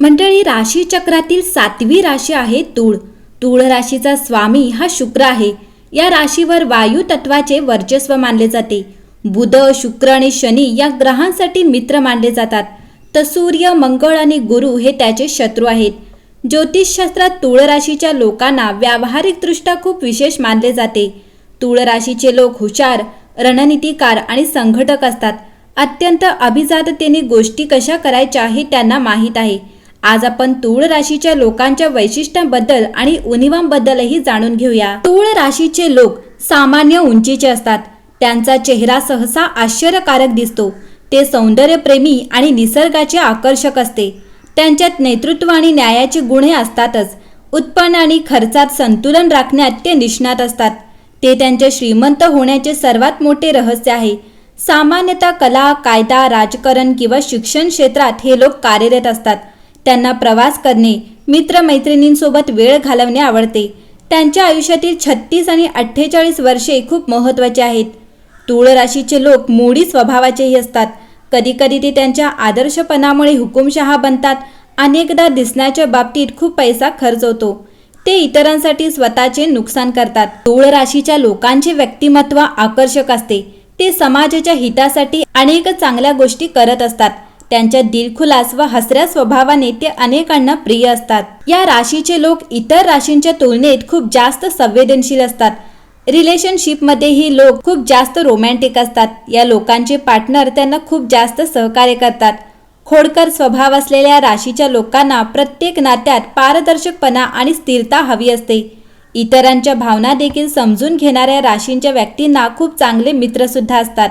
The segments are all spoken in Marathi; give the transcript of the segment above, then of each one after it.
मंडळी राशी चक्रातील सातवी राशी आहे तूळ. तूळ राशीचा स्वामी हा शुक्र आहे. या राशीवर वायू तत्वाचे वर्चस्व मानले जाते. बुध शुक्र आणि शनी या ग्रहांसाठी मित्र मानले जातात. तर सूर्य मंगळ आणि गुरु हे त्याचे शत्रू आहेत. ज्योतिषशास्त्रात तूळ राशीच्या लोकांना व्यावहारिकदृष्ट्या खूप विशेष मानले जाते. तूळ राशीचे लोक हुशार रणनीतिकार आणि संघटक असतात. अत्यंत अभिजाततेने गोष्टी कशा करायच्या हे त्यांना माहीत आहे. आज आपण तूळ राशीच्या लोकांच्या वैशिष्ट्यांबद्दल आणि उणिवांबद्दलही जाणून घेऊया. तूळ राशीचे लोक सामान्य उंचीचे असतात. त्यांचा चेहरा सहसा आश्चर्यकारक दिसतो. ते सौंदर्यप्रेमी आणि निसर्गाचे आकर्षक असते. त्यांच्यात नेतृत्व आणि न्यायाचे गुणे असतातच. उत्पन्न आणि खर्चात संतुलन राखण्यात ते निष्णात असतात. ते त्यांच्या श्रीमंत होण्याचे सर्वात मोठे रहस्य आहे. सामान्यतः कला कायदा राजकारण किंवा शिक्षण क्षेत्रात हे लोक कार्यरत असतात. त्यांना प्रवास करणे मित्रमैत्रिणींसोबत वेळ घालवणे आवडते. त्यांच्या आयुष्यातील छत्तीस आणि अठ्ठेचाळीस वर्षे खूप महत्त्वाचे आहेत. तुळ राशीचे लोक मोडी स्वभावाचेही असतात. कधीकधी ते त्यांच्या आदर्शपणामुळे हुकुमशहा बनतात. अनेकदा दिसण्याच्या बाबतीत खूप पैसा खर्च होतो. ते इतरांसाठी स्वतःचे नुकसान करतात. तुळ राशीच्या लोकांचे व्यक्तिमत्व आकर्षक असते. ते समाजाच्या हितासाठी अनेक चांगल्या गोष्टी करत असतात. त्यांच्या दिलखुलास व हसऱ्या स्वभावाने ते अनेकांना प्रिय असतात. या राशीचे लोक इतर राशींच्या तुलनेत खूप जास्त संवेदनशील असतात. रिलेशनशिपमध्येही लोक खूप जास्त रोमॅन्टिक असतात. या लोकांचे पार्टनर त्यांना खूप जास्त सहकार्य करतात. खोडकर स्वभाव असलेल्या राशीच्या लोकांना प्रत्येक नात्यात पारदर्शकपणा आणि स्थिरता हवी असते. इतरांच्या भावना देखील समजून घेणाऱ्या राशींच्या व्यक्तींना खूप चांगले मित्रसुद्धा असतात.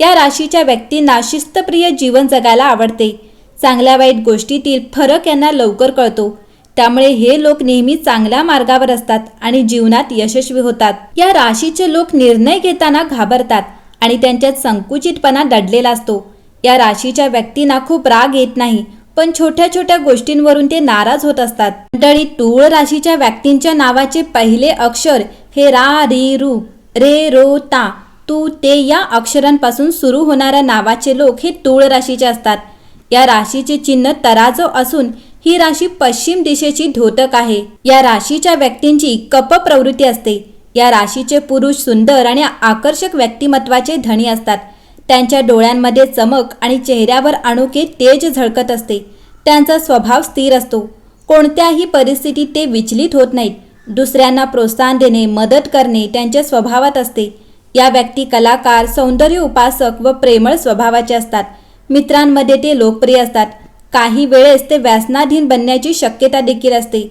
या राशीच्या व्यक्तींना शिस्तप्रिय जीवन जगायला आवडते. चांगल्या वाईट गोष्टीतील फरक यांना लवकर कळतो. त्यामुळे हे लोक नेहमी चांगल्या मार्गावर असतात आणि जीवनात यशस्वी होतात. या राशीचे लोक निर्णय घेताना घाबरतात आणि त्यांच्यात संकुचितपणा दडलेला असतो. या राशीच्या व्यक्तींना खूप राग येत नाही पण छोट्या छोट्या गोष्टींवरून ते नाराज होत असतात. मंडळी टूळ राशीच्या व्यक्तींच्या नावाचे पहिले अक्षर हे रा री रू रे रो ता तू ते या अक्षरांपासून सुरू होणाऱ्या नावाचे लोक हे तूळ राशीचे असतात. या राशीचे चिन्ह तराजो असून ही राशी पश्चिम दिशेची धोतक आहे. या राशीच्या व्यक्तींची कप प्रवृत्ती असते. या राशीचे पुरुष सुंदर आणि आकर्षक व्यक्तिमत्वाचे धनी असतात. त्यांच्या डोळ्यांमध्ये चमक आणि चेहऱ्यावर अनोखे तेज झळकत असते. त्यांचा स्वभाव स्थिर असतो. कोणत्याही परिस्थितीत ते विचलित होत नाहीत. दुसऱ्यांना प्रोत्साहन देणे मदत करणे त्यांच्या स्वभावात असते. या व्यक्ती कलाकार सौंदर्य उपासक व प्रेमळ स्वभावाचे असतात. मित्रांमध्ये ते लोकप्रिय असतात. काही वेळेस ते व्यासनाधीन बनण्याची शक्यता देखील असते.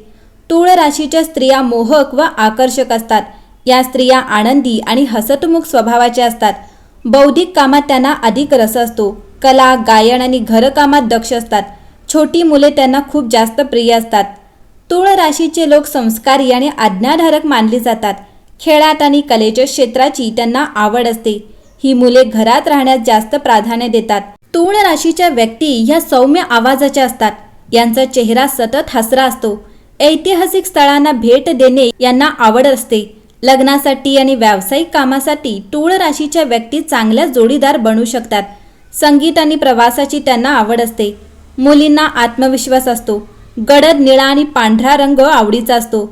तुळ राशीच्या स्त्रिया मोहक व आकर्षक असतात. या स्त्रिया आनंदी आणि हसतमुख स्वभावाच्या असतात. बौद्धिक कामात त्यांना अधिक रस असतो. कला गायन आणि घरकामात दक्ष असतात. छोटी मुले त्यांना खूप जास्त प्रिय असतात. तुळ राशीचे लोक संस्कारी आणि आज्ञाधारक मानली जातात. खेळात आणि कलेच्या क्षेत्राची त्यांना आवड असते. ही मुले घरात राहण्यास जास्त प्राधान्य देतात. तूळ राशीच्या व्यक्ती ह्या सौम्य आवाजाच्या असतात. यांचा चेहरा सतत हसरा असतो. ऐतिहासिक स्थळांना भेट देणे यांना आवड असते. लग्नासाठी आणि व्यावसायिक कामासाठी टूळ राशीच्या व्यक्ती चांगल्या जोडीदार बनू शकतात. संगीत आणि प्रवासाची त्यांना आवड असते. मुलींना आत्मविश्वास असतो. गडद निळा आणि पांढरा रंग आवडीचा असतो.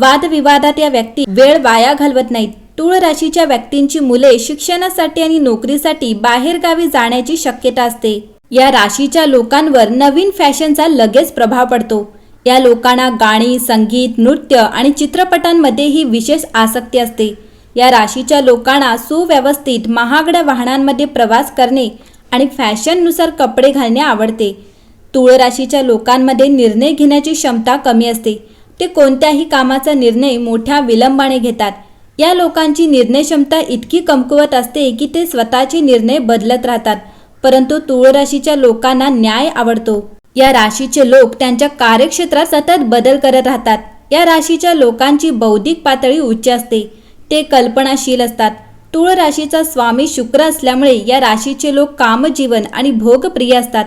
वादविवादात या व्यक्ती वेळ वाया घालवत नाहीत. तूळ राशीच्या व्यक्तींची मुले शिक्षणासाठी आणि नोकरीसाठी बाहेरगावी जाण्याची शक्यता असते. या राशीच्या लोकांवर नवीन फॅशनचा लगेच प्रभाव पडतो. या लोकांना गाणी संगीत नृत्य आणि चित्रपटांमध्येही विशेष आसक्ती असते. या राशीच्या लोकांना सुव्यवस्थित महागड्या वाहनांमध्ये प्रवास करणे आणि फॅशननुसार कपडे घालणे आवडते. तुळ राशीच्या लोकांमध्ये निर्णय घेण्याची क्षमता कमी असते. ते कोणत्याही कामाचा निर्णय मोठ्या विलंबाने घेतात. या लोकांची निर्णय क्षमता इतकी कमकुवत असते की ते स्वतःचे निर्णय बदलत राहतात परंतु तुळराशीच्या लोकांना न्याय आवडतो. या राशीचे लोक त्यांच्या कार्यक्षेत्रात सतत बदल करत राहतात. या राशीच्या लोकांची बौद्धिक पातळी उच्च असते. ते कल्पनाशील असतात. तुळ राशीचा स्वामी शुक्र असल्यामुळे या राशीचे लोक कामजीवन आणि भोगप्रिय असतात.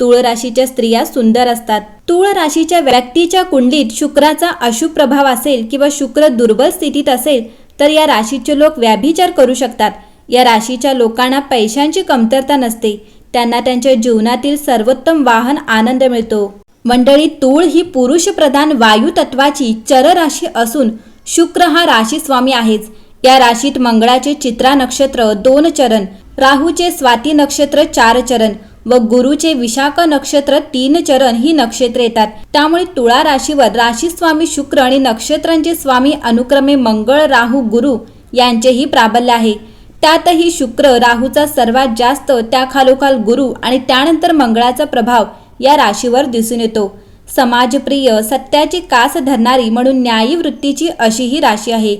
तुळ राशीच्या स्त्रिया सुंदर असतात. तुळ राशीच्या व्यक्तीच्या कुंडलीत शुक्राचा अशुभ प्रभाव असेल किंवा शुक्र दुर्बल स्थितीत असेल तर या राशीचे लोक व्याभिचार करू शकतात. या राशीच्या लोकांना पैशांची कमतरता नसते. त्यांना त्यांच्या जीवनातील सर्वोत्तम वाहन आनंद मिळतो. मंडळी तूळ ही पुरुष प्रधान वायू तत्वाची चर राशी असून शुक्र हा राशी स्वामी आहेच. या राशीत मंगळाचे चित्रा नक्षत्र दोन चरण राहूचे स्वाती नक्षत्र चार चरण व गुरुचे विशाख नक्षत्र तीन चरण ही नक्षत्रे येतात. त्यामुळे तुळा राशीवर राशी स्वामी शुक्र आणि नक्षत्रांचे स्वामी अनुक्रमे मंगळ राहू गुरु यांचेही प्राबल्य आहे. त्यातही शुक्र राहूचा सर्वात जास्त त्याखालोखाल गुरु आणि त्यानंतर मंगळाचा प्रभाव या राशीवर दिसून येतो. समाजप्रिय सत्याची कास धरणारी म्हणून न्यायी वृत्तीची अशी ही राशी आहे.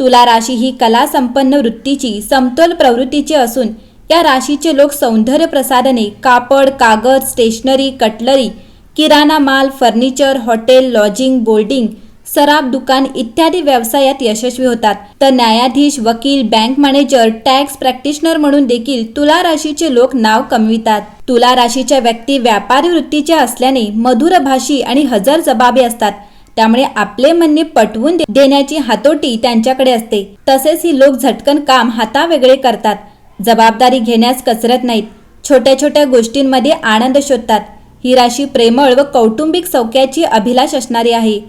तुला राशी ही कला संपन्न वृत्तीची समतोल प्रवृत्तीची असून या राशीचे लोक सौंदर्य प्रसाधने कापड कागद स्टेशनरी कटलरी किराणा माल फर्निचर हॉटेल लॉजिंग बोर्डिंग सराफ दुकान इत्यादी व्यवसायात यशस्वी होतात. तर न्यायाधीश वकील बँक मॅनेजर टॅक्स प्रॅक्टिशनर म्हणून देखील तुला राशीचे लोक नाव कमवितात. तुला राशीच्या व्यक्ती व्यापारी वृत्तीच्या असल्याने मधुर भाषी आणि हजर जबाबी असतात. त्यामुळे आपले म्हणणे पटवून देण्याची हातोटी त्यांच्याकडे असते. तसेच ही लोक झटकन काम हातावेगळे करतात. जबाबदारी घेण्यास कचरत नाहीत. छोट्या छोट्या गोष्टींमध्ये आनंद शोधतात. ही राशी प्रेमळ व कौटुंबिक सौख्याची अभिलाष असणारी आहे.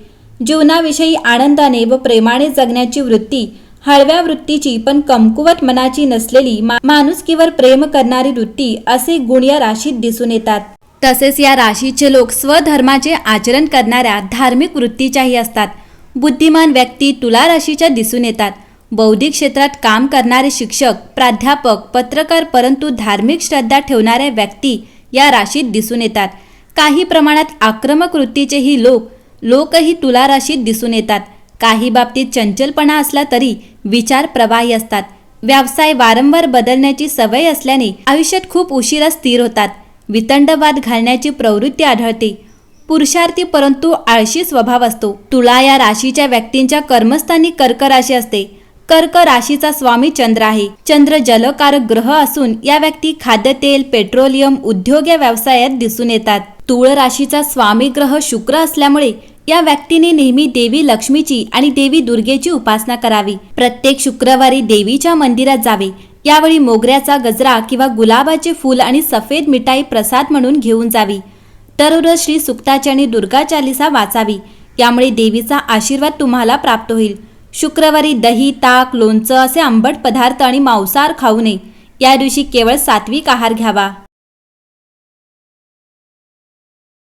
जीवनाविषयी आनंदाने व प्रेमाने जगण्याची वृत्ती हळव्या वृत्तीची पण कमकुवत मनाची नसलेली मा- माणुसकीवर प्रेम करणारी वृत्ती असे गुण या राशीत दिसून येतात. तसेच या राशीचे लोक स्वधर्माचे आचरण करणाऱ्या धार्मिक वृत्तीच्याही असतात. बुद्धिमान व्यक्ती तुला राशीच्या दिसून येतात. बौद्धिक क्षेत्रात काम करणारे शिक्षक प्राध्यापक पत्रकार परंतु धार्मिक श्रद्धा ठेवणाऱ्या व्यक्ती या राशीत दिसून येतात. काही प्रमाणात आक्रमक वृत्तीचेही लोक लोकही तुला राशीत दिसून येतात. काही बाबतीत चंचलपणा असला तरी विचार प्रवाही असतात. व्यवसाय वारंवार बदलण्याची सवय असल्याने आयुष्यात खूप उशिरा स्थिर होतात. वितंडवाद घालण्याची प्रवृत्ती आढळते. पुरुषार्थी परंतु आळशी स्वभाव असतो. तुला या राशीच्या व्यक्तींच्या कर्मस्थानी कर्क राशी असते. कर्क राशीचा स्वामी चंद्र आहे. चंद्र जलकारक ग्रह असून या व्यक्ती खाद्यतेल पेट्रोलियम उद्योग या व्यवसायात दिसून येतात. तुळ राशीचा स्वामी ग्रह शुक्र असल्यामुळे या व्यक्तीने नेहमी देवी लक्ष्मीची आणि देवी दुर्गेची उपासना करावी. प्रत्येक शुक्रवारी देवीच्या मंदिरात जावे. यावेळी मोगऱ्याचा गजरा किंवा गुलाबाचे फूल आणि सफेद मिठाई प्रसाद म्हणून घेऊन जावी. दररोज श्री सुक्ताची आणि दुर्गा चालिसा वाचावी. यामुळे देवीचा आशीर्वाद तुम्हाला प्राप्त होईल. शुक्रवारी दही ताक लोणचं असे आंबट पदार्थ आणि मांसाहार खाऊ नये. या दिवशी केवळ सात्विक आहार घ्यावा.